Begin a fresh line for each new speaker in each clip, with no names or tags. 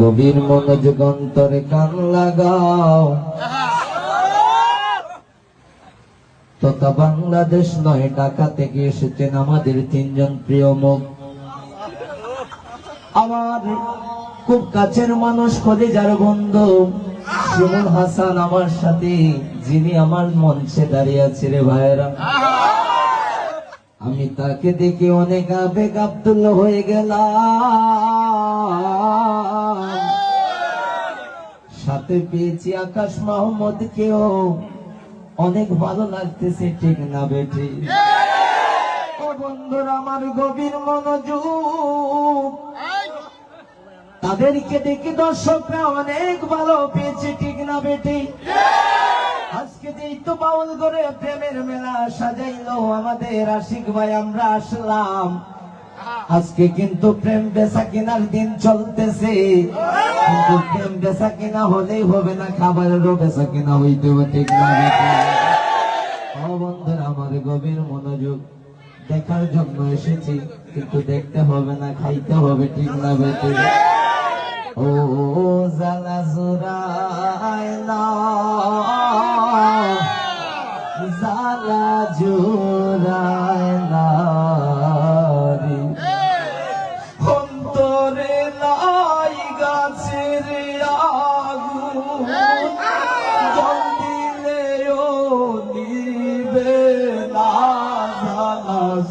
গভীর মনোযোগ অন্তরে কান লাগাও। তথা বাংলাদেশ নয়, ঢাকা থেকে এসেছেন আমাদের তিনজন প্রিয় মুখ। আমার খুব কাছের মানুষ খলিজার বন্ধু শিমুল হাসান আমার সাথে, যিনি আমার মঞ্চে দাঁড়িয়ে আছে রে ভাইরা আমি তাকে দেখে অনেক আবেগ আব্দুল হয়ে গেলাম। সাথে পেয়েছি আকাশ মাহমুদ কেও অনেক ভালো লাগতেছে, ঠিক না বেটি? ও বন্ধুরা, আমার গভীর মনোযোগ। তাদেরকে দেখে দর্শকরা অনেক ভালো পেয়েছে, ঠিক না বেটি? আজকে যেই তো বাউল করে প্রেমের মেলা সাজাইলো, আমাদের আশিক ভাই, আমরা আসলাম। আজকে কিন্তু প্রেম বেচা কেনার দিন চলতেছে কিন্তু প্রেম বেচা কেনা হলেই হবে না খাবারেরও বেচা কেনা হইতে হবে ঠিক বন্ধুরা আমার গভীর মনোযোগ দেখার জন্য এসেছি কিন্তু দেখতে হবে না খাইতে হবে ঠিক না বেটি ও জালা জুরায়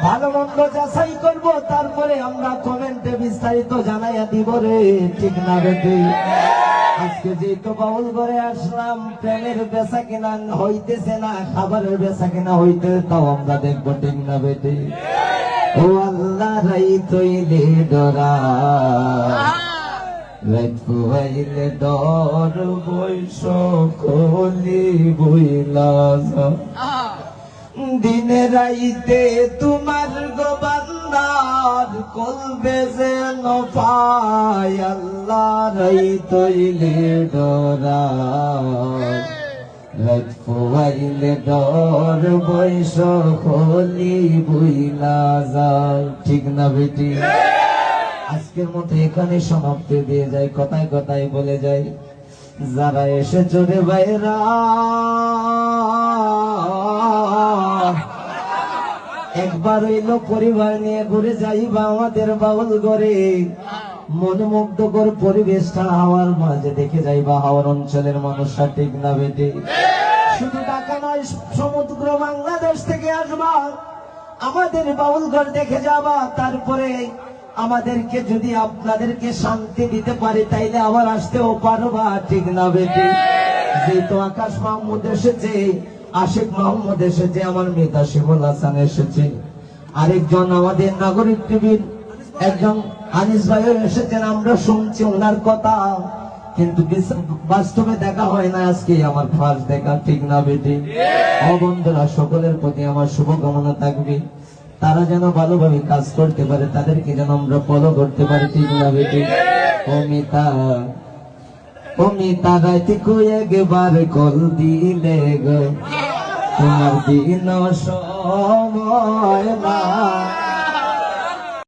ভালো মন্দ যাচাই করব, তারপরে আমরা কমেন্টে বিস্তারিত জানাইয়া দিব রে, ঠিক না বেটি আজকে যেহেতু বাউল করে আসলাম, প্রেমের বেচা কিনা হইতেছে না, খাবারের বেচা কিনা হইতে তাও আমরা দেখব, ঠিক না বেটি ও আল্লাহ, রাই তৈলে ডরা। রাত পুয়াইলে ডর বৈশ কলি বইলা। দিনে রাইতে তোমার গোবান্দার কলবে যেন পায় আল্লাহ রাই তৈলে ডরা রাত পুয়াইলে ডর বৈশ কলি বইলা যায়। ঠিক না বেটি? আজকের মতো এখানে সমাপ্তি দিয়ে যায় কথায় কথায় বলে যায় যারা এসে চলে বাইরা একবার হইল পরিবার নিয়ে ঘুরে যাইবা আমাদের বাউল ঘরে। মনোমুগ্ধকর পরিবেশটা হাওয়ার মাঝে দেখে যাইবা হাওয়ার অঞ্চলের মানুষরা ঠিক না বেটে। শুধু ঢাকা নয়, সমুদ্র বাংলাদেশ থেকে আসবা। আমাদের বাউল ঘর দেখে যাবা, তারপরে আমাদেরকে যদি আপনাদেরকে শান্তি দিতে পারি, তাইলে আবার আসতেও পারবা, ঠিক না বেটি। যেহেতু আকাশ মাহমুদ এসেছে আশিক মাহমুদ এসেছে আমার মেধা শিবুল হাসান এসেছে। আরেকজন আমাদের নাগরিক টিভির একজন আনিস ভাইও এসেছেন আমরা শুনছি ওনার কথা। কিন্তু বাস্তবে দেখা হয় না আজকে আমার ফার্স্ট দেখা ঠিক না বেটি? ও বন্ধুরা সকলের প্রতি আমার শুভকামনা থাকবে। তারা যেন ভালোভাবে কাজ করতে পারে তাদেরকে যেন আমরা ফলো করতে পারি ঠিক না বেটি? অমিতা অমিতা রাইতে কই একবার কল দিলে গো? তোমার দিন সময় না